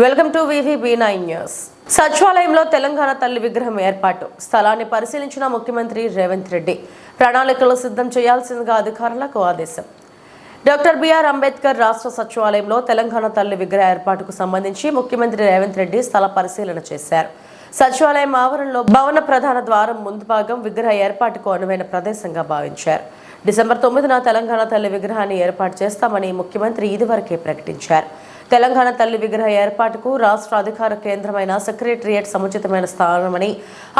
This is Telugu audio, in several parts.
Welcome to VV nine news. సచివాలయంలో తెలంగాణ తల్లి విగ్రహం ఏర్పాటు. స్థలాన్ని పరిశీలించిన ముఖ్యమంత్రి రేవంత్ రెడ్డి. ప్రణాళికలు సిద్ధం చేయాల్సిందిగా అధికారులకు ఆదేశం. డాక్టర్ బిఆర్ అంబేద్కర్ రాష్ట్ర సచివాలయంలో తెలంగాణ తల్లి విగ్రహ ఏర్పాటుకు సంబంధించి ముఖ్యమంత్రి రేవంత్ రెడ్డి స్థల పరిశీలన చేశారు. సచివాలయం ఆవరణలో భవన ప్రధాన ద్వారం ముందు భాగం విగ్రహ ఏర్పాటుకు అనువైన ప్రదేశంగా భావించారు. డిసెంబర్ తొమ్మిదిన తెలంగాణ తల్లి విగ్రహాన్ని ఏర్పాటు చేస్తామని ముఖ్యమంత్రి ఇదివరకే ప్రకటించారు. తెలంగాణ తల్లి విగ్రహ ఏర్పాటుకు రాష్ట్ర అధికార కేంద్రమైన సెక్రటరియట్ సముచితమైన స్థానమని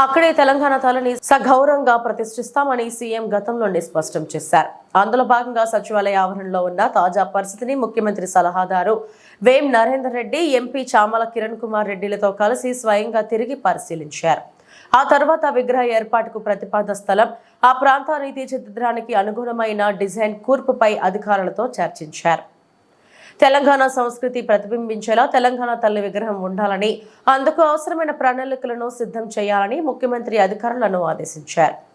అక్కడే తెలంగాణ తల్లిని సగౌరవంగా ప్రతిష్ఠిస్తామని సీఎం గతంలోనే స్పష్టం చేశారు. అందులో భాగంగా సచివాలయ ఆవరణలో ఉన్న తాజా పరిస్థితిని ముఖ్యమంత్రి సలహాదారు వేం నరేందర్ రెడ్డి ఎంపీ చామల కిరణ్ కుమార్ రెడ్డిలతో కలిసి స్వయంగా తిరిగి పరిశీలించారు. ఆ తర్వాత విగ్రహ ఏర్పాటుకు ప్రతిపాదన స్థలం ఆ ప్రాంతాన్ని తీర్చిదిద్దడానికి అనుగుణమైన డిజైన్ కూర్పుపై అధికారులతో చర్చించారు. తెలంగాణ సంస్కృతి ప్రతిబింబించేలా తెలంగాణ తల్లి విగ్రహం ఉండాలని అందుకు అవసరమైన ప్రణాళికలను సిద్ధం చేయాలని ముఖ్యమంత్రి అధికారులను ఆదేశించారు.